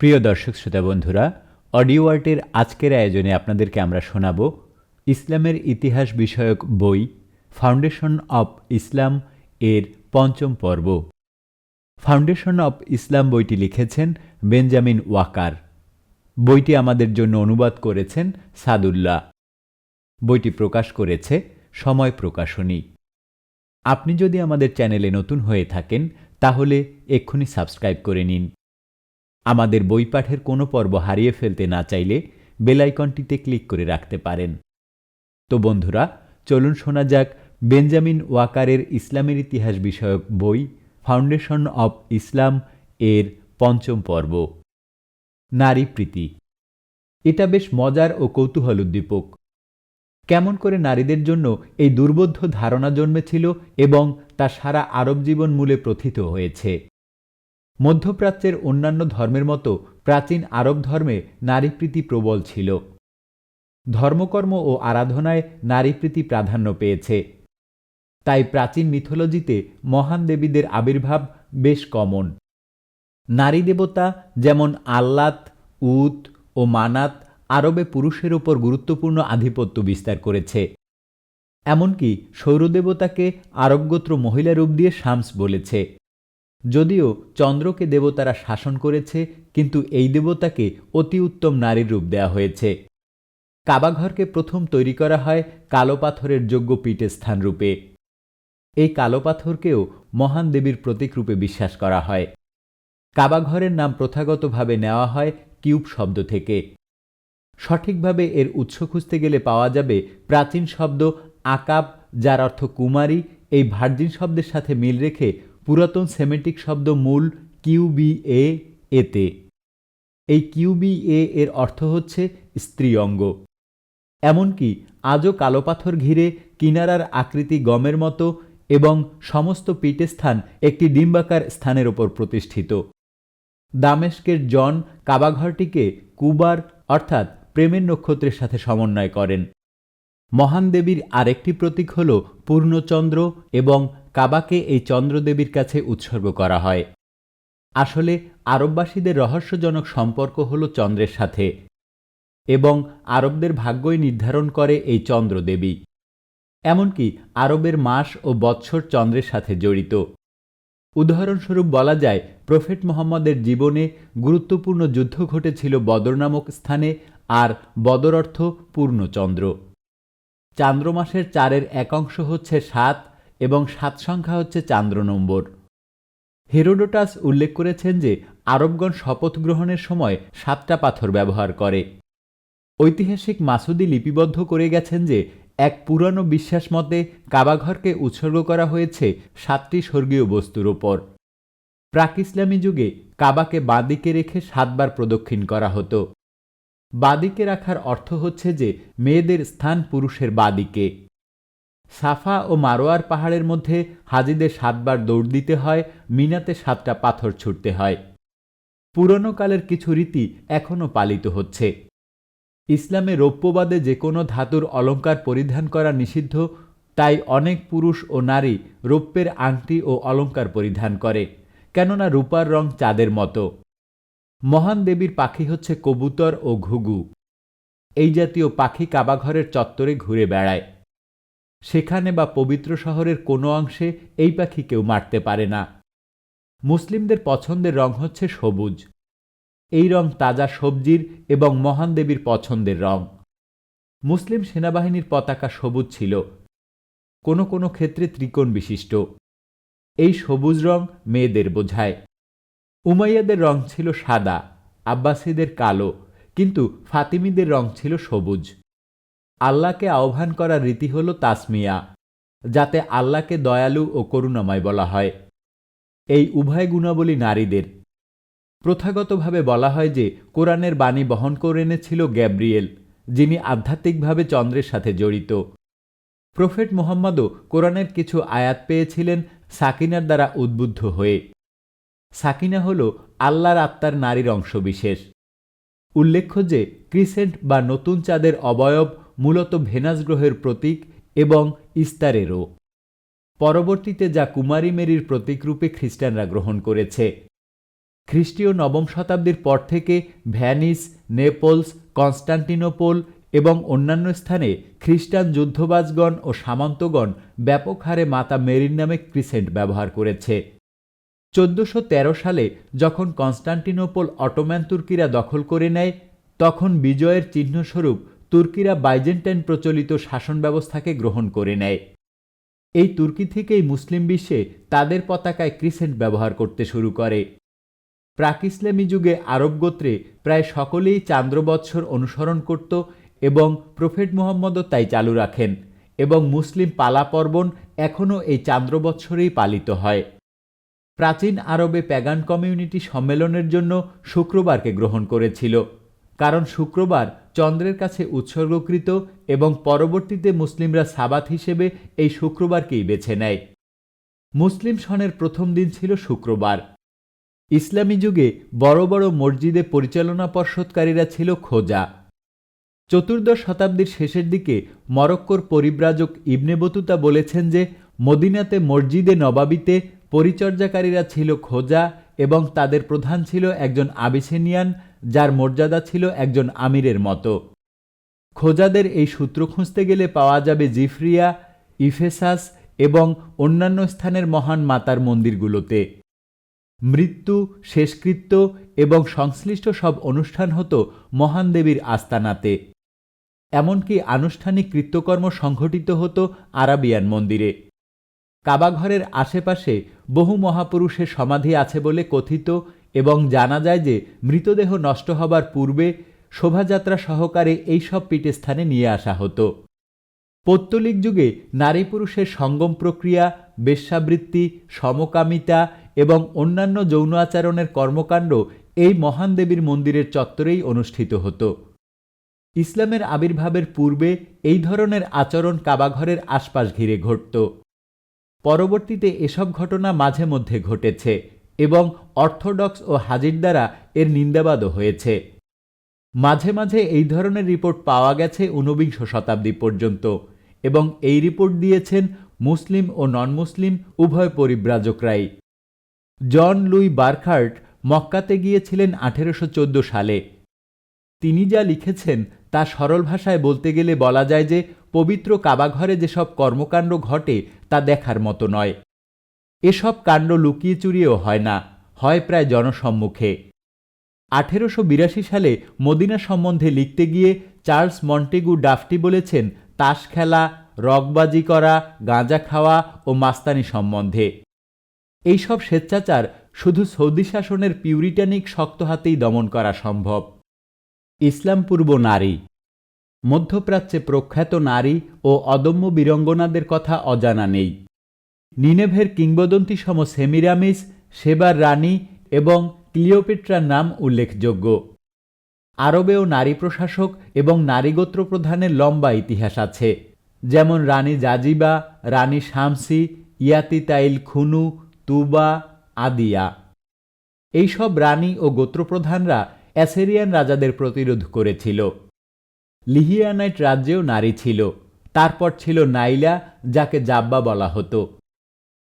প্রিয় দর্শক শ্রোতা বন্ধুরা, অডিও আর্টের আজকের আয়োজনে আপনাদেরকে আমরা শোনাব ইসলামের ইতিহাস বিষয়ক বই ফাউন্ডেশন অব ইসলাম এর পঞ্চম পর্ব। ফাউন্ডেশন অব ইসলাম বইটি লিখেছেন বেঞ্জামিন ওয়াকার। বইটি আমাদের জন্য অনুবাদ করেছেন সাদুল্লাহ। বইটি প্রকাশ করেছে সময় প্রকাশনী। আপনি যদি আমাদের চ্যানেলে নতুন হয়ে থাকেন, তাহলে এক্ষুনি সাবস্ক্রাইব করে নিন। আমাদের বই পাঠের কোনো পর্ব হারিয়ে ফেলতে না চাইলে বেলাইকনটিতে ক্লিক করে রাখতে পারেন। তো বন্ধুরা, চলুন শোনা যাক বেঞ্জামিন ওয়াকারের ইসলামের ইতিহাস বিষয়ক বই ফাউন্ডেশন অব ইসলাম এর পঞ্চম পর্ব। নারী প্রীতি। এটা বেশ মজার ও কৌতূহল উদ্দীপক। কেমন করে নারীদের জন্য এই দুর্বোধ্য ধারণা জন্মেছিল এবং তা সারা আরব জীবন মূলে প্রথিত হয়েছে? মধ্যপ্রাচ্যের অন্যান্য ধর্মের মতো প্রাচীন আরব ধর্মে নারীপ্রীতি প্রবল ছিল। ধর্মকর্ম ও আরাধনায় নারীপ্রীতি প্রাধান্য পেয়েছে। তাই প্রাচীন মিথোলজিতে মহান দেবীদের আবির্ভাব বেশ কমন। নারী দেবতা যেমন আল্লাত উত ও মানাত আরবে পুরুষের ওপর গুরুত্বপূর্ণ আধিপত্য বিস্তার করেছে। এমনকি সৌরদেবতাকে আরবগোত্র মহিলা রূপ দিয়ে শামস বলেছে। যদিও চন্দ্রকে দেবতারা শাসন করেছে, কিন্তু এই দেবতাকে অতি উত্তম নারীর রূপ দেওয়া হয়েছে। কাবাঘরকে প্রথম তৈরি করা হয় কালো পাথরের যোগ্য পীঠস্থান রূপে। এই কালো পাথরকেও মহান দেবীর প্রতীক রূপে বিশ্বাস করা হয়। কাবাঘরের নাম প্রথাগতভাবে নেওয়া হয় কিউব শব্দ থেকে। সঠিকভাবে এর উৎস খুঁজতে গেলে পাওয়া যাবে প্রাচীন শব্দ আকাব, যার অর্থ কুমারী। এই ভার্জিন শব্দের সাথে মিল রেখে পুরাতন সেমেটিক শব্দ মূল কিউবি এতে। এই কিউবি এ এর অর্থ হচ্ছে স্ত্রী অঙ্গ। এমনকি আজও কালো পাথর ঘিরে কিনারার আকৃতি গমের মতো এবং সমস্ত পীঠস্থান একটি ডিম্বাকার স্থানের ওপর প্রতিষ্ঠিত। দামেস্কের জন কাবাঘরটিকে কুবার অর্থাৎ প্রেমের নক্ষত্রের সাথে সমন্বয় করেন। মহান দেবীর আরেকটি প্রতীক হল পূর্ণচন্দ্র এবং কাবাকে এই চন্দ্রদেবীর কাছে উৎসর্গ করা হয়। আসলে আরববাসীদের রহস্যজনক সম্পর্ক হল চন্দ্রের সাথে এবং আরবদের ভাগ্যই নির্ধারণ করে এই চন্দ্রদেবী। এমনকি আরবের মাস ও বৎসর চন্দ্রের সাথে জড়িত। উদাহরণস্বরূপ বলা যায়, প্রফেট মোহাম্মদের জীবনে গুরুত্বপূর্ণ যুদ্ধ ঘটেছিল বদর নামক স্থানে আর বদর অর্থ পূর্ণচন্দ্র। চান্দ্রমাসের চারের একাংশ হচ্ছে সাত এবং সাত সংখ্যা হচ্ছে চান্দ্র নম্বর। হেরোডোটাস উল্লেখ করেছেন যে, আরবগণ শপথ গ্রহণের সময় সাতটা পাথর ব্যবহার করে। ঐতিহাসিক মাসুদি লিপিবদ্ধ করে গেছেন যে, এক পুরানো বিশ্বাস মতে কাবাঘরকে উৎসর্গ করা হয়েছে সাতটি স্বর্গীয় বস্তুর ওপর। প্রাক ইসলামী যুগে কাবাকে বাঁদিকে রেখে সাতবার প্রদক্ষিণ করা হতো। বাদিকে রাখার অর্থ হচ্ছে যে, মেয়েদের স্থান পুরুষের বাদিকে। সাফা ও মারোয়ার পাহাড়ের মধ্যে হাজিদের সাতবার দৌড় দিতে হয়, মিনাতে সাতটা পাথর ছুটতে হয়। পুরনো কালের কিছু রীতি এখনও পালিত হচ্ছে। ইসলামে রৌপ্যবাদে যে কোনো ধাতুর অলঙ্কার পরিধান করা নিষিদ্ধ, তাই অনেক পুরুষ ও নারী রৌপ্যের আংটি ও অলঙ্কার পরিধান করে, কেননা রূপার রং চাঁদের মতো। মহান দেবীর পাখি হচ্ছে কবুতর ও ঘুঘু। এই জাতীয় পাখি কাবাঘরের চত্বরে ঘুরে বেড়ায়। সেখানে বা পবিত্র শহরের কোনো অংশে এই পাখি কেউ মারতে পারে না। মুসলিমদের পছন্দের রং হচ্ছে সবুজ। এই রং তাজা সবজির এবং মহান দেবীর পছন্দের রং। মুসলিম সেনাবাহিনীর পতাকা সবুজ ছিল। কোনো কোনো ক্ষেত্রে ত্রিকোণ বিশিষ্ট। এই সবুজ রং মেয়েদের বোঝায়। উমাইয়াদের রং ছিল সাদা, আব্বাসীদের কালো, কিন্তু ফাতিমিদের রং ছিল সবুজ। আল্লাহকে আহ্বান করার রীতি হল তাসমিয়া, যাতে আল্লাহকে দয়ালু ও করুণাময় বলা হয়। এই উভয় গুণাবলী নারীদের। প্রথাগতভাবে বলা হয় যে, কোরআনের বাণী বহন করে এনেছিল গ্যাব্রিয়েল, যিনি আধ্যাত্মিকভাবে চন্দ্রের সাথে জড়িত। প্রফেট মোহাম্মদও কোরআনের কিছু আয়াত পেয়েছিলেন সাকিনার দ্বারা উদ্বুদ্ধ হয়ে। সাকিনা হল আল্লাহর আত্মার নারীর অংশবিশেষ। উল্লেখ্য যে, ক্রিসেন্ট বা নতুন চাঁদের অবয়ব মূলত ভেনাস গ্রহের প্রতীক এবং ইস্তারেরও। পরবর্তীতে যা কুমারী মেরির প্রতীকরূপে খ্রিস্টানরা গ্রহণ করেছে। খ্রিস্টীয় নবম শতাব্দীর পর থেকে ভ্যানিস, নেপলস, কনস্টান্টিনোপল এবং অন্যান্য স্থানে খ্রিস্টান যুদ্ধবাজগণ ও সামন্তগণ ব্যাপক হারে মাতা মেরির নামে ক্রিসেন্ট ব্যবহার করেছে। চোদ্দশো সালে যখন কনস্টান্টিনোপল অটোম্যান তুর্কিরা দখল করে নেয়, তখন বিজয়ের চিহ্নস্বরূপ তুর্কিরা বাইজেন্টাইন প্রচলিত শাসন ব্যবস্থাকে গ্রহণ করে নেয়। এই তুর্কি থেকেই মুসলিম বিশ্বে তাদের পতাকায় ক্রিসেন্ট ব্যবহার করতে শুরু করে। প্রাক ইসলামী যুগে আরব গোত্রে প্রায় সকলেই চান্দ্রবৎসর অনুসরণ করত এবং প্রফেট মুহম্মদও তাই চালু রাখেন এবং মুসলিম পালা পর্বণ এখনও এই চান্দ্রবৎসরেই পালিত হয়। প্রাচীন আরবে প্যাগান কমিউনিটি সম্মেলনের জন্য শুক্রবারকে গ্রহণ করেছিল। কারণ শুক্রবার চন্দ্রের কাছে উৎসর্গকৃত এবং পরবর্তীতে মুসলিমরা সাবাত হিসেবে এই শুক্রবারকেই বেছে নেয়। মুসলিম সনের প্রথম দিন ছিল শুক্রবার। ইসলামী যুগে বড় বড় মসজিদে পরিচালনা পর্ষদকারীরা ছিল খোজা। চতুর্দশ শতাব্দীর শেষের দিকে মরক্কোর পরিব্রাজক ইবনে বতুতা বলেছেন যে, মদিনাতে মসজিদে নবাবিতে পরিচর্যাকারীরা ছিল খোজা এবং তাদের প্রধান ছিল একজন আবিসেনিয়ান যার মর্যাদা ছিল একজন আমিরের মতো। খোজাদের এই সূত্র খুঁজতে গেলে পাওয়া যাবে জিফরিয়া, ইফেসাস এবং অন্যান্য স্থানের মহান মাতার মন্দিরগুলোতে। মৃত্যু, শেষকৃত্য এবং সংশ্লিষ্ট সব অনুষ্ঠান হতো মহান দেবীর আস্তানাতে। এমনকি আনুষ্ঠানিক কৃত্যকর্ম সংঘটিত হতো আরাবিয়ান মন্দিরে। কাবাঘরের আশেপাশে বহু মহাপুরুষের সমাধি আছে বলে কথিত এবং জানা যায় যে মৃতদেহ নষ্ট হবার পূর্বে শোভাযাত্রা সহকারে এইসব পীঠস্থানে নিয়ে আসা হতো। পৌত্তলিক যুগে নারী পুরুষের সঙ্গম প্রক্রিয়া, বেশ্যাবৃত্তি, সমকামিতা এবং অন্যান্য যৌন আচরণের কর্মকাণ্ড এই মহান দেবীর মন্দিরের চত্বরেই অনুষ্ঠিত হতো। ইসলামের আবির্ভাবের পূর্বে এই ধরনের আচরণ কাবাঘরের আশপাশ ঘিরে ঘটত। পরবর্তীতে এসব ঘটনা মাঝে মধ্যে ঘটেছে। এবং অর্থোডক্স ও হাজির দ্বারা এর নিন্দাবাদও হয়েছে। মাঝে মাঝে এই ধরনের রিপোর্ট পাওয়া গেছে ঊনবিংশ শতাব্দী পর্যন্ত এবং এই রিপোর্ট দিয়েছেন মুসলিম ও নন মুসলিম উভয় পরিব্রাজকরাই। জন লুই বার্কার্ট মক্কাতে গিয়েছিলেন আঠেরোশো চোদ্দ সালে। তিনি যা লিখেছেন তা সরল ভাষায় বলতে গেলে বলা যায় যে, পবিত্র কাবাঘরে যেসব কর্মকাণ্ড ঘটে তা দেখার মতো নয়। এসব কাণ্ড লুকিয়ে চুরিয়েও হয় না, হয় প্রায় জনসম্মুখে। আঠেরোশো বিরাশি সালে মদিনা সম্বন্ধে লিখতে গিয়ে চার্লস মন্টেগু ডাফটি বলেছেন, তাস খেলা রকবাজি করা, গাঁজা খাওয়া ও মাস্তানি সম্বন্ধে। এইসব স্বেচ্ছাচার শুধু সৌদি শাসনের পিউরিটানিক শক্ত হাতেই দমন করা সম্ভব। ইসলাম পূর্ব নারী। মধ্যপ্রাচ্যে প্রখ্যাত নারী ও অদম্য বীরঙ্গনাদের কথা অজানা নেই। নিনেভের কিংবদন্তি সম সেমিরামিস সেবার রানী এবং ক্লিওপেট্রার নাম উল্লেখযোগ্য। আরবেও নারী প্রশাসক এবং নারীগোত্র প্রধানের লম্বা ইতিহাস আছে, যেমন রানী জাজিবা, রানী শামসি, ইয়াতি তাইল খুনু, তুবা, আদিয়া। এইসব রানী ও গোত্রপ্রধানরা অ্যাসেরিয়ান রাজাদের প্রতিরোধ করেছিল। লিহিয়ানাইট রাজ্যেও নারী ছিল, তারপর ছিল নাইলা, যাকে জাব্বা বলা হতো।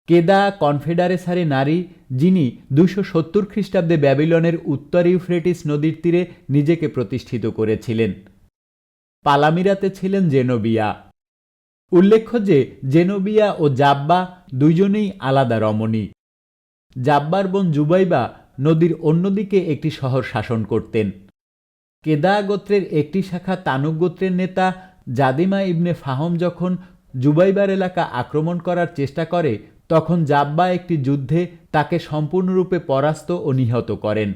কেদা কনফেডারেসারে নারী, যিনি দুশো সত্তর খ্রিস্টাব্দে ব্যাবিলনের উত্তর ইউফ্রেটিস নদীর তীরে নিজেকে প্রতিষ্ঠিত করেছিলেন। পালামিরাতে ছিলেন জেনোবিয়া। উল্লেখ্য যে, জেনোবিয়া ও জাব্বা দুইজনেই আলাদা রমণী। জাব্বার বোন জুবাইবা নদীর অন্যদিকে একটি শহর শাসন করতেন। কেদা গোত্রের একটি শাখা তানুক গোত্রের নেতা, জাদিমা ইবনে ফাহম যখন জুবাইবার এলাকা আক্রমণ করার চেষ্টা করে তখন জাব্বা একটি যুদ্ধে তাকে সম্পূর্ণরূপে পরাস্ত ও নিহত করেন।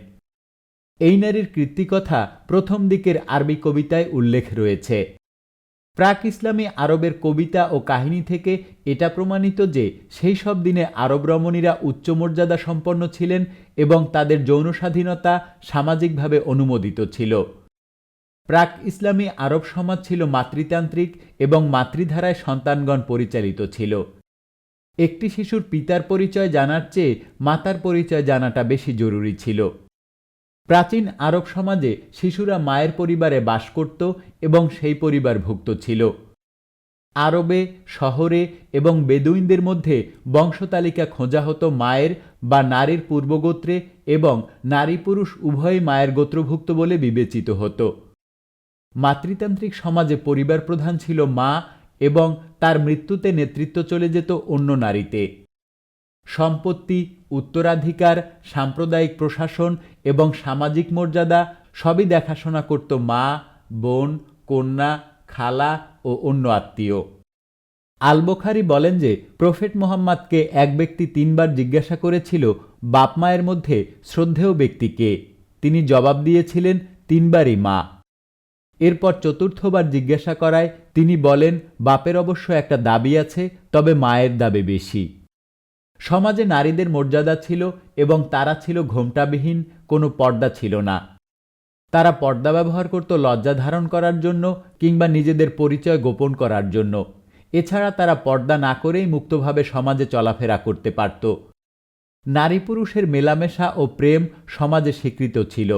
এই নারীর কীর্তিকথা প্রথম দিকের আরবি কবিতায় উল্লেখ রয়েছে। প্রাক ইসলামী আরবের কবিতা ও কাহিনী থেকে এটা প্রমাণিত যে সেই সব দিনে আরব রমণীরা উচ্চ মর্যাদা সম্পন্ন ছিলেন এবং তাদের যৌন স্বাধীনতা সামাজিকভাবে অনুমোদিত ছিল। প্রাক ইসলামী আরব সমাজ ছিল মাতৃতান্ত্রিক এবং মাতৃধারায় সন্তানগণ পরিচালিত ছিল। একটি শিশুর পিতার পরিচয় জানার চেয়ে মাতার পরিচয় জানাটা বেশি জরুরি ছিল। প্রাচীন আরব সমাজে শিশুরা মায়ের পরিবারে বাস করত এবং সেই পরিবারভুক্ত ছিল। আরবে, শহরে এবং বেদুইনদের মধ্যে বংশতালিকা খোঁজা হতো মায়ের বা নারীর পূর্বগোত্রে এবং নারী পুরুষ উভয়ই মায়ের গোত্রভুক্ত বলে বিবেচিত হতো। মাতৃতান্ত্রিক সমাজে পরিবার প্রধান ছিল মা এবং তার মৃত্যুতে নেতৃত্ব চলে যেত অন্য নারীতে। সম্পত্তি, উত্তরাধিকার, সাম্প্রদায়িক প্রশাসন এবং সামাজিক মর্যাদা সবই দেখাশোনা করত মা, বোন, কন্যা, খালা ও অন্য আত্মীয়। আলবোখারি বলেন যে, প্রফেট মোহাম্মদকে এক ব্যক্তি তিনবার জিজ্ঞাসা করেছিল বাপ মায়ের মধ্যে শ্রদ্ধেয় ব্যক্তিকে তিনি জবাব দিয়েছিলেন, তিনবারই মা। এরপর চতুর্থবার জিজ্ঞাসা করায় তিনি বলেন, বাপের অবশ্য একটা দাবি আছে, তবে মায়ের দাবি বেশি। সমাজে নারীদের মর্যাদা ছিল এবং তারা ছিল ঘোমটাবিহীন, কোনো পর্দা ছিল না। তারা পর্দা ব্যবহার করত লজ্জা ধারণ করার জন্য কিংবা নিজেদের পরিচয় গোপন করার জন্য। এছাড়া তারা পর্দা না করেই মুক্তভাবে সমাজে চলাফেরা করতে পারত। নারী পুরুষের মেলামেশা ও প্রেম সমাজে স্বীকৃত ছিল।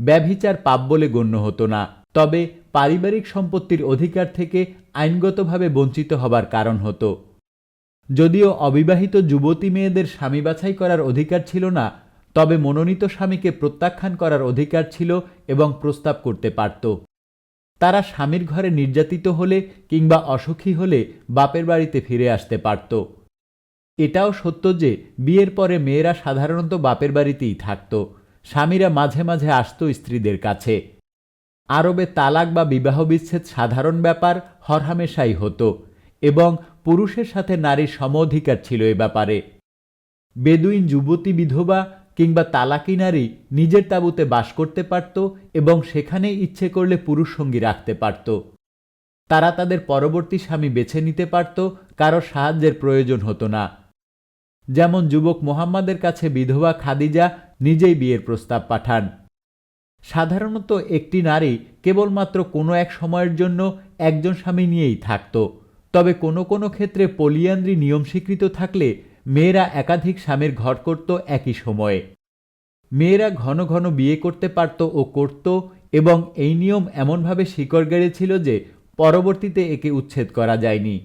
ব্যভিচার পাপ বলে গণ্য হতো না। তবে পারিবারিক সম্পত্তির অধিকার থেকে আইনগতভাবে বঞ্চিত হবার কারণ হতো। যদিও অবিবাহিত যুবতী মেয়েদের স্বামী বাছাই করার অধিকার ছিল না, তবে মনোনীত স্বামীকে প্রত্যাখ্যান করার অধিকার ছিল এবং প্রস্তাব করতে পারত। তারা স্বামীর ঘরে নির্যাতিত হলে কিংবা অসুখী হলে বাপের বাড়িতে ফিরে আসতে পারত। এটাও সত্য যে বিয়ের পরে মেয়েরা সাধারণত বাপের বাড়িতেই থাকত। স্বামীরা মাঝে মাঝে আসত স্ত্রীদের কাছে। আরবে তালাক বা বিবাহ বিচ্ছেদ সাধারণ ব্যাপার হরহামেশাই হতো এবং পুরুষের সাথে নারীর সম অধিকার ছিল এ ব্যাপারে। বেদুইন যুবতী বিধবা কিংবা তালাকি নারী নিজের তাঁবুতে বাস করতে পারত এবং সেখানে ইচ্ছে করলে পুরুষ সঙ্গী রাখতে পারত। তারা তাদের পরবর্তী স্বামী বেছে নিতে পারত, কারও সাহায্যের প্রয়োজন হতো না। যেমন যুবক মোহাম্মদের কাছে বিধবা খাদিজা নিজেই বিয়ের প্রস্তাব পাঠান। সাধারণত একটি নারী কেবলমাত্র কোনো এক সময়ের জন্য একজন স্বামী নিয়েই থাকত। তবে কোনো কোনো ক্ষেত্রে পলিয়ান্দ্রি নিয়ম স্বীকৃত থাকলে মেয়েরা একাধিক স্বামীর ঘর করত একই সময়ে। মেয়েরা ঘন ঘন বিয়ে করতে পারত ও করত এবং এই নিয়ম এমনভাবে শিকড় গেড়েছিল যে পরবর্তীতে একে উচ্ছেদ করা যায়নি।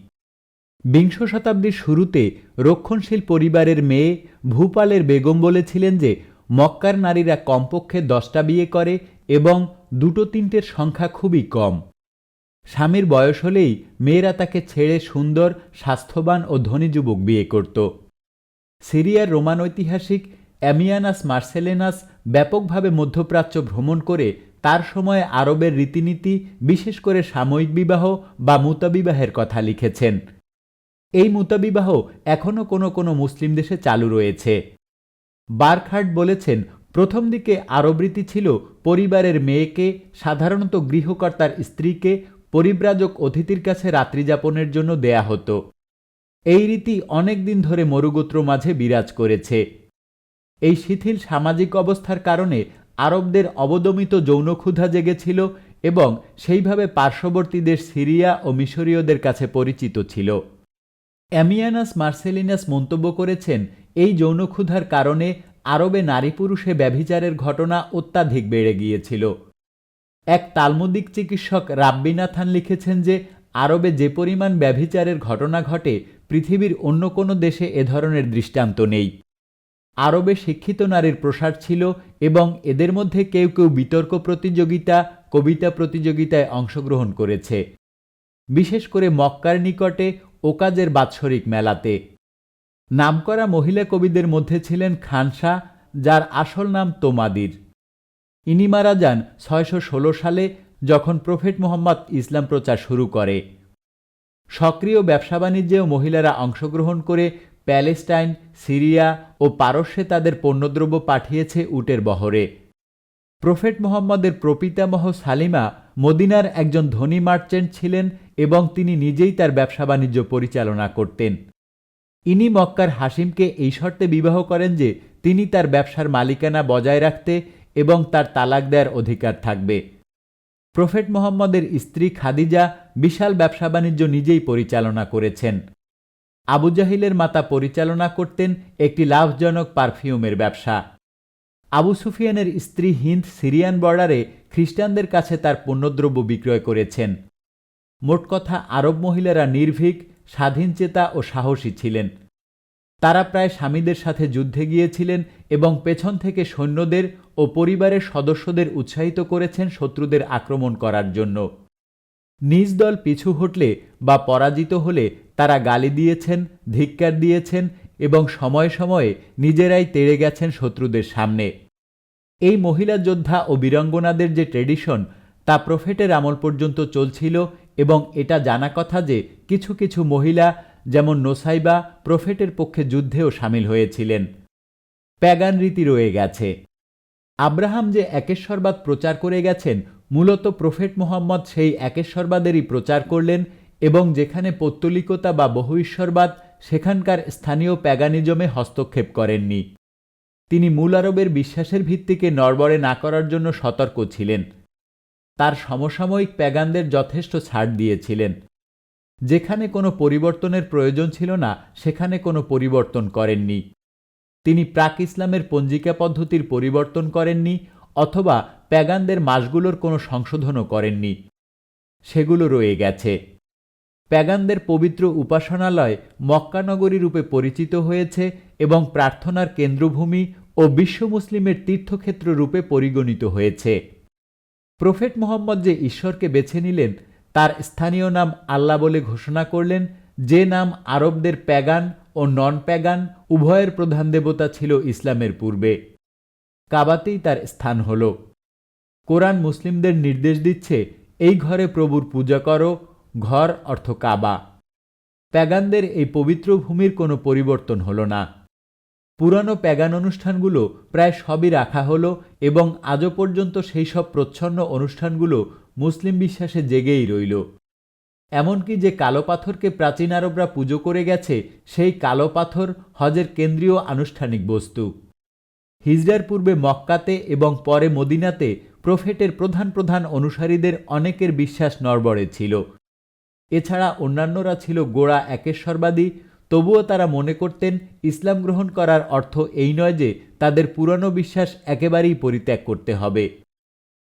বিংশ শতাব্দীর শুরুতে রক্ষণশীল পরিবারের মেয়ে ভূপালের বেগম বলেছিলেন যে মক্কার নারীরা কমপক্ষে দশটা বিয়ে করে এবং দুটো তিনটের সংখ্যা খুবই কম। স্বামীর বয়স হলেই মেয়েরা তাকে ছেড়ে সুন্দর, স্বাস্থ্যবান ও ধনী যুবক বিয়ে করত। সিরিয়ার রোমান ঐতিহাসিক অ্যামিয়ানাস মার্সেলেনাস ব্যাপকভাবে মধ্যপ্রাচ্য ভ্রমণ করে তার সময়ে আরবের রীতিনীতি, বিশেষ করে সাময়িক বিবাহ বা মুতাবিবাহের কথা লিখেছেন। এই মুতাবিবাহ এখনও কোনো কোনো মুসলিম দেশে চালু রয়েছে। বার্কহার্ট বলেছেন, প্রথম দিকে আরব রীতি ছিল পরিবারের মেয়েকে, সাধারণত গৃহকর্তার স্ত্রীকে, পরিব্রাজক অতিথির কাছে রাত্রিযাপনের জন্য দেয়া হতো। এই রীতি অনেক দিন ধরে মরুগোত্র মাঝে বিরাজ করেছে। এই শিথিল সামাজিক অবস্থার কারণে আরবদের অবদমিত যৌনক্ষুধা জেগেছিল এবং সেইভাবে পার্শ্ববর্তী দেশ সিরিয়া ও মিশরীয়দের কাছে পরিচিত ছিল। অ্যামিয়ানাস মার্সেলিনাস মন্তব্য করেছেন এই যৌনক্ষুধার কারণে আরবে নারী পুরুষে ব্যভিচারের ঘটনা অত্যাধিক বেড়ে গিয়েছিল। এক তালমুদিক চিকিৎসক রাব্বিনাথান লিখেছেন যে, আরবে যে পরিমাণ ব্যভিচারের ঘটনা ঘটে, পৃথিবীর অন্য কোনো দেশে এ ধরনের দৃষ্টান্ত নেই। আরবে শিক্ষিত নারীর প্রসার ছিল এবং এদের মধ্যে কেউ কেউ বিতর্ক প্রতিযোগিতা, কবিতা প্রতিযোগিতায় অংশগ্রহণ করেছে। বিশেষ করে মক্কার নিকটে ওকাজের বাৎসরিক মেলাতে নামকরা মহিলা কবিদের মধ্যে ছিলেন খানসা যার আসল নাম তোমাদির। ইনি মারা যান ছয়শো ষোলো সালে যখন প্রফেট মোহাম্মদ ইসলাম প্রচার শুরু করে। সক্রিয় ব্যবসা বাণিজ্যেও মহিলারা অংশগ্রহণ করে প্যালেস্টাইন, সিরিয়া ও পারস্যে তাদের পণ্যদ্রব্য পাঠিয়েছে উটের বহরে। প্রফেট মোহাম্মদের প্রপিতামহ সালিমা মদিনার একজন ধনী মার্চেন্ট ছিলেন এবং তিনি নিজেই তার ব্যবসা বাণিজ্য পরিচালনা করতেন। ইনি মক্কার হাসিমকে এই শর্তে বিবাহ করেন যে তিনি তার ব্যবসার মালিকানা বজায় রাখতে এবং তার তালাক দেওয়ার অধিকার থাকবে। প্রফেট মোহাম্মদের স্ত্রী খাদিজা বিশাল ব্যবসা বাণিজ্য নিজেই পরিচালনা করেছেন। আবু জাহিলের মাতা পরিচালনা করতেন একটি লাভজনক পারফিউমের ব্যবসা। আবু সুফিয়ানের স্ত্রী হিন্দ সিরিয়ান বর্ডারে খ্রিস্টানদের কাছে তার পণ্যদ্রব্য বিক্রয় করেছেন। মোট কথা আরব মহিলারা নির্ভীক স্বাধীনচেতা ও সাহসী ছিলেন। তারা প্রায় স্বামীদের সাথে যুদ্ধে গিয়েছিলেন এবং পেছন থেকে সৈন্যদের ও পরিবারের সদস্যদের উৎসাহিত করেছেন শত্রুদের আক্রমণ করার জন্য। নিজ দল পিছু হটলে বা পরাজিত হলে তারা গালি দিয়েছেন, ধিক্কার দিয়েছেন এবং সময়ে সময়ে নিজেরাই তেড়ে গেছেন শত্রুদের সামনে। এই মহিলা যোদ্ধা ও বীরাঙ্গনাদের যে ট্রেডিশন, তা প্রফেটের আমল পর্যন্ত চলছিল এবং এটা জানা কথা যে কিছু কিছু মহিলা, যেমন নোসাইবা, প্রফেটের পক্ষে যুদ্ধেও সামিল হয়েছিলেন। প্যাগান রীতি রয়ে গেছে। আব্রাহাম যে একেশ্বরবাদ প্রচার করে গেছেন, মূলত প্রফেট মোহাম্মদ সেই একেশ্বরবাদেরই প্রচার করলেন এবং যেখানে পৌত্তলিকতা বা বহুঈশ্বরবাদ সেখানকার স্থানীয় প্যাগানিজমে হস্তক্ষেপ করেননি। তিনি মূল আরবের বিশ্বাসের ভিত্তিকে নড়বড়ে না করার জন্য সতর্ক ছিলেন। তার সমসাময়িক প্যাগানদের যথেষ্ট ছাড় দিয়েছিলেন। যেখানে কোনো পরিবর্তনের প্রয়োজন ছিল না, সেখানে কোনো পরিবর্তন করেননি। তিনি প্রাক ইসলামের পঞ্জিকা পদ্ধতির পরিবর্তন করেননি, অথবা প্যাগানদের মাসগুলোর কোনো সংশোধনও করেননি। সেগুলো রয়ে গেছে। প্যাগানদের পবিত্র উপাসনালয় মক্কানগরী রূপে পরিচিত হয়েছে এবং প্রার্থনার কেন্দ্রভূমি ও বিশ্ব মুসলিমের তীর্থক্ষেত্র রূপে পরিগণিত হয়েছে। প্রফেট মোহাম্মদ যে ঈশ্বরকে বেছে নিলেন, তার স্থানীয় নাম আল্লাহ বলে ঘোষণা করলেন, যে নাম আরবদের প্যাগান ও নন প্যাগান উভয়ের প্রধান দেবতা ছিল ইসলামের পূর্বে। কাবাতেই তার স্থান হল। কোরআন মুসলিমদের নির্দেশ দিচ্ছে, এই ঘরে প্রভুর পূজা করো, ঘর অর্থ কাবা। প্যাগানদের এই পবিত্র ভূমির কোনো পরিবর্তন হল না। পুরানো প্যাগান অনুষ্ঠানগুলো প্রায় সবই রাখা হলো এবং আজও পর্যন্ত সেই সব প্রচ্ছন্ন অনুষ্ঠানগুলো মুসলিম বিশ্বাসে জেগেই রইল। এমনকি যে কালো পাথরকে প্রাচীন আরবরা পুজো করে গেছে, সেই কালো পাথর হজের কেন্দ্রীয় আনুষ্ঠানিক বস্তু। হিজড়ার পূর্বে মক্কাতে এবং পরে মদিনাতে প্রফেটের প্রধান প্রধান অনুসারীদের অনেকের বিশ্বাস নড়বড়ে ছিল। এছাড়া অন্যান্যরা ছিল গোড়া একেশ্বরবাদী তবুও তারা মনে করতেন ইসলাম গ্রহণ করার অর্থ এই নয় যে তাদের পুরনো বিশ্বাস একেবারেই পরিত্যাগ করতে হবে।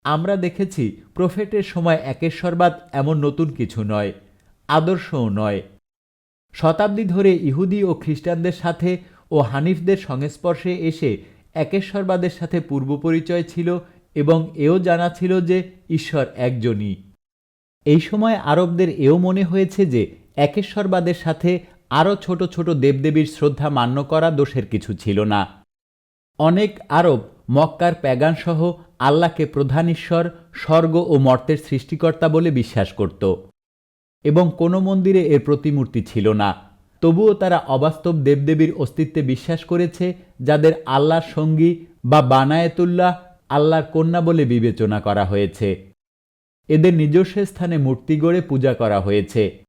আমরা দেখেছি প্রফেটের সময় একেশ্বরবাদ এমন নতুন কিছু নয়, আদর্শও নয়। শতাব্দী ধরে ইহুদি ও খ্রিস্টানদের সাথে ও হানিফদের সংস্পর্শে এসে একেশ্বরবাদের সাথে পূর্বপরিচয় ছিল এবং এও জানা ছিল যে ঈশ্বর একজনই। এই সময় আরবদের এও মনে হয়েছে যে একেশ্বরবাদের সাথে আরও ছোট ছোট দেবদেবীর শ্রদ্ধা মান্য করা দোষের কিছু ছিল না। অনেক আরব মক্কার প্যাগানসহ আল্লাহকে প্রধান ঈশ্বর, স্বর্গ ও মর্তের সৃষ্টিকর্তা বলে বিশ্বাস করত এবং কোনো মন্দিরে এর প্রতিমূর্তি ছিল না। তবুও তারা অবাস্তব দেবদেবীর অস্তিত্বে বিশ্বাস করেছে, যাদের আল্লাহর সঙ্গী বা বানায়েতুল্লাহ আল্লাহর কন্যা বলে বিবেচনা করা হয়েছে। এদের নিজস্ব স্থানে মূর্তি গড়ে পূজা করা হয়েছে।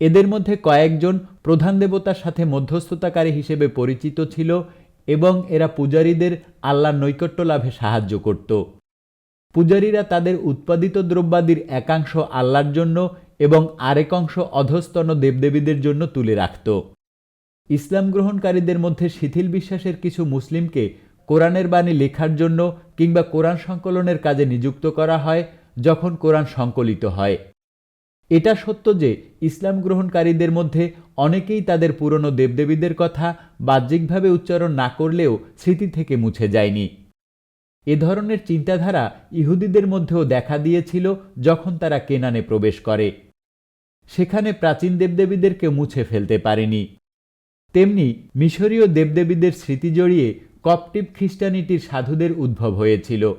এদের মধ্যে কয়েকজন প্রধান দেবতার সাথে মধ্যস্থতাকারী হিসেবে পরিচিত ছিল এবং এরা পূজারীদের আল্লাহর নৈকট্য লাভে সাহায্য করত। পূজারীরা তাদের উৎপাদিত দ্রব্যাদির একাংশ আল্লাহর জন্য এবং আরেক অংশ অধস্তন দেবদেবীদের জন্য তুলে রাখত। ইসলাম গ্রহণকারীদের মধ্যে শিথিল বিশ্বাসের কিছু মুসলিমকে কোরআনের বাণী লেখার জন্য কিংবা কোরআন সংকলনের কাজে নিযুক্ত করা হয় যখন কোরআন সংকলিত হয়। এটা সত্য যে ইসলাম গ্রহণকারীদের মধ্যে অনেকেই তাদের পুরনো দেবদেবীদের কথা বাহ্যিকভাবে উচ্চারণ না করলেও স্মৃতি থেকে মুছে যায়নি। এ ধরনের চিন্তাধারা ইহুদিদের মধ্যেও দেখা দিয়েছিল যখন তারা কেনানে প্রবেশ করে। সেখানে প্রাচীন দেবদেবীদেরকে মুছে ফেলতে পারেনি। তেমনি মিশরীয় দেবদেবীদের স্মৃতি জড়িয়ে কপটিভ খ্রিস্টানিটির সাধুদের উদ্ভব হয়েছিল।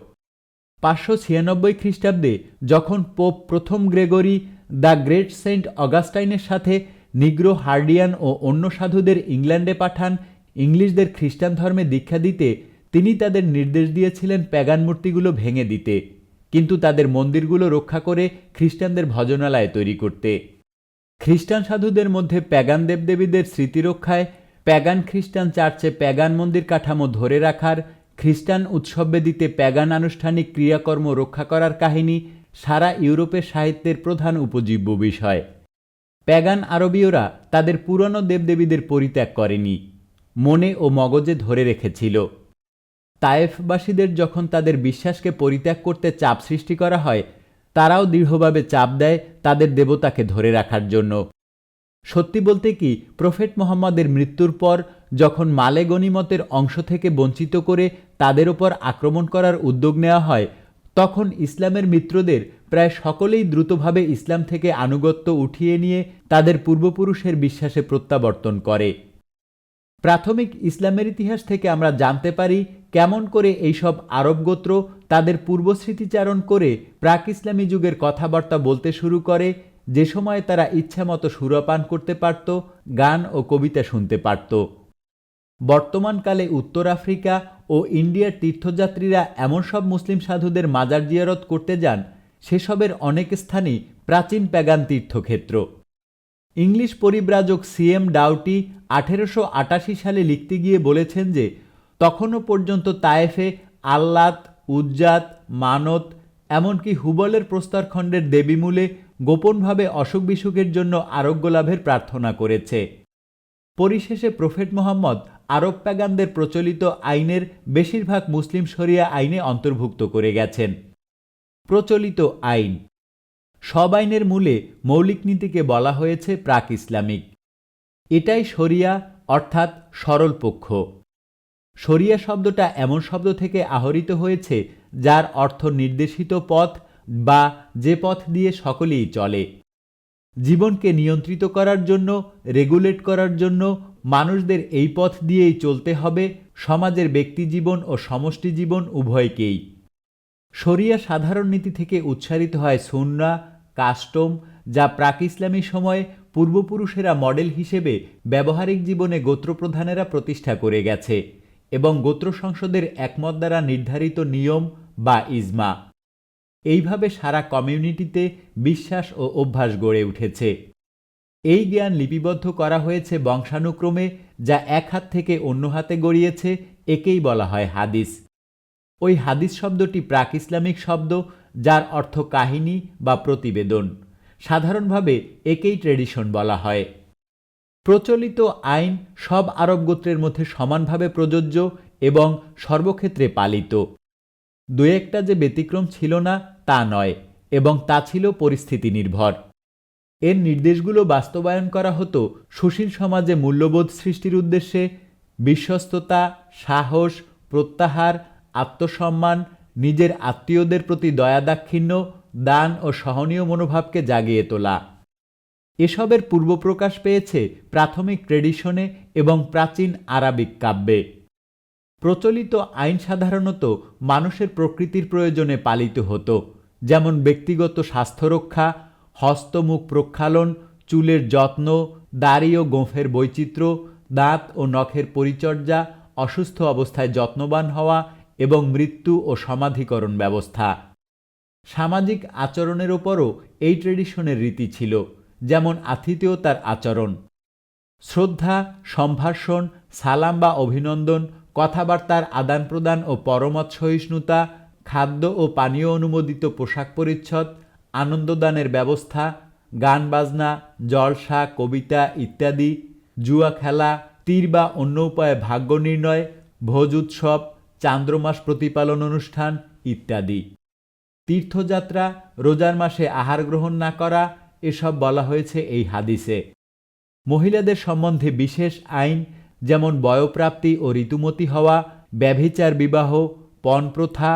পাঁচশো ছিয়ানব্বই খ্রিস্টাব্দে যখন পোপ প্রথম গ্রেগরি দ্য গ্রেট সেন্ট অগাস্টাইনের সাথে নিগ্রো হার্ডিয়ান ও অন্য সাধুদের ইংল্যান্ডে পাঠান ইংলিশদের খ্রিস্টান ধর্মে দীক্ষা দিতে তিনি তাদের নির্দেশ দিয়েছিলেন প্যাগান মূর্তিগুলো ভেঙে দিতে, কিন্তু তাদের মন্দিরগুলো রক্ষা করে খ্রিস্টানদের ভজনালয় তৈরি করতে। খ্রিস্টান সাধুদের মধ্যে প্যাগান দেবদেবীদের স্মৃতিরক্ষায় প্যাগান খ্রিস্টান চার্চে প্যাগান মন্দির কাঠামো ধরে রাখার, খ্রিস্টান উৎসবে দিতে প্যাগান আনুষ্ঠানিক ক্রিয়াকর্ম রক্ষা করার কাহিনী সারা ইউরোপের সাহিত্যের প্রধান উপজীব্য বিষয়। প্যাগান আরবীয়রা তাদের পুরনো দেবদেবীদের পরিত্যাগ করেনি, মনে ও মগজে ধরে রেখেছিল। তায়েফবাসীদের যখন তাদের বিশ্বাসকে পরিত্যাগ করতে চাপ সৃষ্টি করা হয়, তারাও দৃঢ়ভাবে চাপ দেয় তাদের দেবতাকে ধরে রাখার জন্য। সত্যি বলতে কি, প্রফেট মোহাম্মদের মৃত্যুর পর যখন মালে গনিমতের অংশ থেকে বঞ্চিত করে তাদের ওপর আক্রমণ করার উদ্যোগ নেওয়া হয় তখন ইসলামের মিত্রদের প্রায় সকলেই দ্রুতভাবে ইসলাম থেকে আনুগত্য উঠিয়ে নিয়ে তাদের পূর্বপুরুষের বিশ্বাসে প্রত্যাবর্তন করে। প্রাথমিক ইসলামের ইতিহাস থেকে আমরা জানতে পারি কেমন করে এইসব আরব গোত্র তাদের পূর্বস্মৃতিচারণ করে প্রাক ইসলামী যুগের কথাবার্তা বলতে শুরু করে, যে সময় তারা ইচ্ছামতো সুরপান করতে পারত, গান ও কবিতা শুনতে পারত। বর্তমানকালে উত্তর আফ্রিকা ও ইন্ডিয়ার তীর্থযাত্রীরা এমন সব মুসলিম সাধুদের মাজার জিয়ারত করতে যান, সেসবের অনেক স্থানই প্রাচীন প্যাগান তীর্থক্ষেত্র। ইংলিশ পরিব্রাজক সিএম ডাউটি আঠেরোশো আটাশি সালে লিখতে গিয়ে বলেছেন যে, তখনও পর্যন্ত তায়েফে আল্লাত, উজ্জাত, মানত, এমনকি হুবলের প্রস্তরখণ্ডের দেবীমূলে গোপনভাবে অসুখ বিসুখের জন্য আরোগ্য লাভের প্রার্থনা করেছে। পরিশেষে প্রফেট মোহাম্মদ আরব প্যাগানদের প্রচলিত আইনের বেশিরভাগ মুসলিম শরিয়া আইনে অন্তর্ভুক্ত করে গেছেন। প্রচলিত আইন। সব আইনের মূলে মৌলিক নীতিকে বলা হয়েছে প্রাক ইসলামিক। এটাই শরিয়া, অর্থাৎ সরল পক্ষ। শরিয়া শব্দটা এমন শব্দ থেকে আহরিত হয়েছে যার অর্থ নির্দেশিত পথ বা যে পথ দিয়ে সকলেই চলে। জীবনকে নিয়ন্ত্রিত করার জন্য রেগুলেট করার জন্য মানুষদের এই পথ দিয়েই চলতে হবে সমাজের ব্যক্তিজীবন ও সমষ্টি জীবন উভয়কেই। শরিয়া সাধারণ নীতি থেকে উচ্চারিত হয় সুন্না, কাস্টম, যা প্রাক ইসলামী সময়ে পূর্বপুরুষেরা মডেল হিসেবে ব্যবহারিক জীবনে গোত্রপ্রধানেরা প্রতিষ্ঠা করে গেছে এবং গোত্র সংসদের একমত দ্বারা নির্ধারিত নিয়ম বা ইজমা। এইভাবে সারা কমিউনিটিতে বিশ্বাস ও অভ্যাস গড়ে উঠেছে। এই জ্ঞান লিপিবদ্ধ করা হয়েছে বংশানুক্রমে, যা এক হাত থেকে অন্য হাতে গড়িয়েছে, একেই বলা হয় হাদিস। ওই হাদিস শব্দটি প্রাক ইসলামিক শব্দ, যার অর্থ কাহিনী বা প্রতিবেদন। সাধারণভাবে একেই ট্রেডিশন বলা হয়। প্রচলিত আইন সব আরব গোত্রের মধ্যে সমানভাবে প্রযোজ্য এবং সর্বক্ষেত্রে পালিত। দু একটা যে ব্যতিক্রম ছিল না, তা নয়, এবং তা ছিল পরিস্থিতি নির্ভর। এর নির্দেশগুলো বাস্তবায়ন করা হতো সুশীল সমাজে মূল্যবোধ সৃষ্টির উদ্দেশ্যে। বিশ্বস্ততা, সাহস, প্রত্যাহার, আত্মসম্মান, নিজের আত্মীয়দের প্রতি দয়াদাক্ষিণ্য দান ও সহনীয় মনোভাবকে জাগিয়ে তোলা। এসবের পূর্বপ্রকাশ পেয়েছে প্রাথমিক ট্রেডিশনে এবং প্রাচীন আরাবিক কাব্যে। প্রচলিত আইন সাধারণত মানুষের প্রকৃতির প্রয়োজনে পালিত হতো, যেমন ব্যক্তিগত স্বাস্থ্যরক্ষা হস্তমুখ প্রক্ষালন, চুলের যত্ন, দাড়ি ও গোঁফের বৈচিত্র্য, দাঁত ও নখের পরিচর্যা, অসুস্থ অবস্থায় যত্নবান হওয়া এবং মৃত্যু ও সমাধিকরণ ব্যবস্থা। সামাজিক আচরণের ওপরও এই ট্রেডিশনের রীতি ছিল, যেমন আতিথেয়তার আচরণ। শ্রদ্ধা, সম্ভাষণ, সালাম বা অভিনন্দন, কথাবার্তার আদান প্রদান ও পরমত সহিষ্ণুতা খাদ্য ও পানীয় অনুমোদিত পোশাক পরিচ্ছদ আনন্দদানের ব্যবস্থা, গান বাজনা, জলসা, কবিতা ইত্যাদি, জুয়া খেলা, তীর বা অন্য উপায়ে ভাগ্য নির্ণয়, ভোজ উৎসব চান্দ্রমাস প্রতিপালন অনুষ্ঠান ইত্যাদি। তীর্থযাত্রা, রোজার মাসে আহার গ্রহণ না করা, এসব বলা হয়েছে এই হাদিসে। মহিলাদের সম্বন্ধে বিশেষ আইন, যেমন বয়প্রাপ্তি ও ঋতুমতি হওয়া, ব্যভিচার বিবাহ, পণপ্রথা,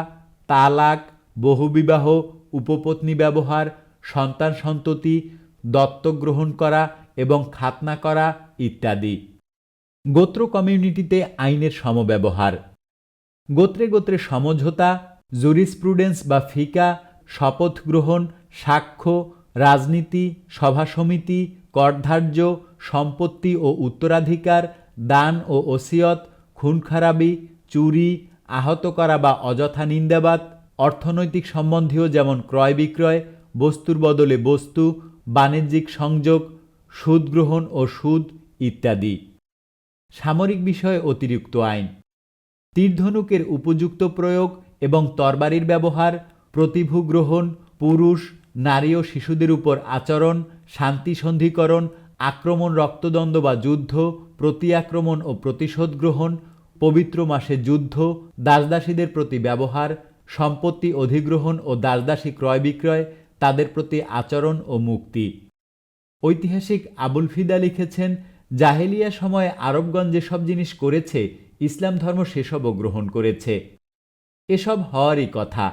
তালাক, বহুবিবাহ উপপত্নী ব্যবহার, সন্তান সন্ততি, দত্তক গ্রহণ করা এবং খাতনা করা ইত্যাদি। গোত্র কমিউনিটিতে আইনের সমব্যবহার। গোত্রে গোত্রে সমঝোতা, জুরিসপ্রুডেন্স বা ফিকা, শপথ গ্রহণ, সাক্ষ্য, রাজনীতি, সভা সমিতি, করধার্য, সম্পত্তি ও উত্তরাধিকার, দান ও ওসিয়ত, খুনখারাবি, চুরি, আহত করা বা অযথা নিন্দাবাদ অর্থনৈতিক সম্বন্ধীয় যেমন ক্রয় বিক্রয়, বস্তুর বদলে বস্তু, বাণিজ্যিক সংযোগ, সুদ গ্রহণ ও সুদ ইত্যাদি। সামরিক বিষয়ে অতিরিক্ত আইন। তীরধনুকের উপযুক্ত প্রয়োগ এবং তরবারির ব্যবহার, প্রতিভু গ্রহণ, পুরুষ, নারী ও শিশুদের উপর আচরণ, শান্তি সন্ধিকরণ, আক্রমণ রক্তদ্বন্দ্ব বা যুদ্ধ প্রতি আক্রমণ ও প্রতিশোধ গ্রহণ, পবিত্র মাসে যুদ্ধ, দাসদাসীদের প্রতি ব্যবহার সম্পত্তি অধিগ্রহণ ও দাসদাসী ক্রয় বিক্রয় তাদের প্রতি আচরণ ও মুক্তি। ঐতিহাসিক আবুল ফিদা লিখেছেন, জাহেলিয়া সময়ে আরবগণ যেসব জিনিস করেছে, ইসলাম ধর্ম সেসবও গ্রহণ করেছে। এসব হওয়ারই কথা।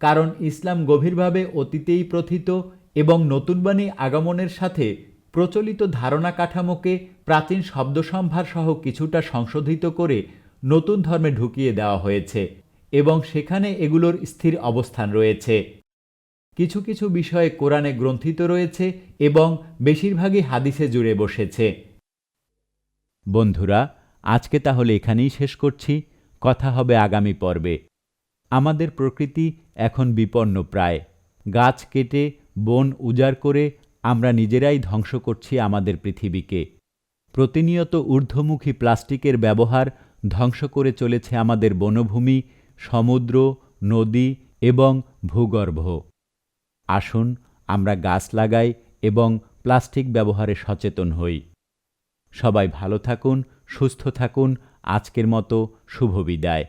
কারণ ইসলাম গভীরভাবে অতীতেই প্রথিত এবং নতুন বাণী আগমনের সাথে প্রচলিত ধারণা কাঠামোকে প্রাচীন শব্দসম্ভার সহ কিছুটা সংশোধিত করে নতুন ধর্মে ঢুকিয়ে দেওয়া হয়েছে। এবং সেখানে এগুলোর স্থির অবস্থান রয়েছে। কিছু কিছু বিষয়ে কোরআনে গ্রন্থিত রয়েছে এবং বেশিরভাগই হাদিসে জুড়ে বসেছে। বন্ধুরা, আজকে তাহলে এখানেই শেষ করছি। কথা হবে আগামী পর্বে। আমাদের প্রকৃতি এখন বিপন্ন প্রায়। গাছ কেটে, বন উজাড় করে আমরা নিজেরাই ধ্বংস করছি আমাদের পৃথিবীকে। প্রতিনিয়ত ঊর্ধ্বমুখী প্লাস্টিকের ব্যবহার ধ্বংস করে চলেছে আমাদের বনভূমি সমুদ্র, নদী এবং ভূগর্ভ। আসুন আমরা গাছ লাগাই এবং প্লাস্টিক ব্যবহারে সচেতন হই। সবাই ভালো থাকুন, সুস্থ থাকুন, আজকের মতো শুভ বিদায়।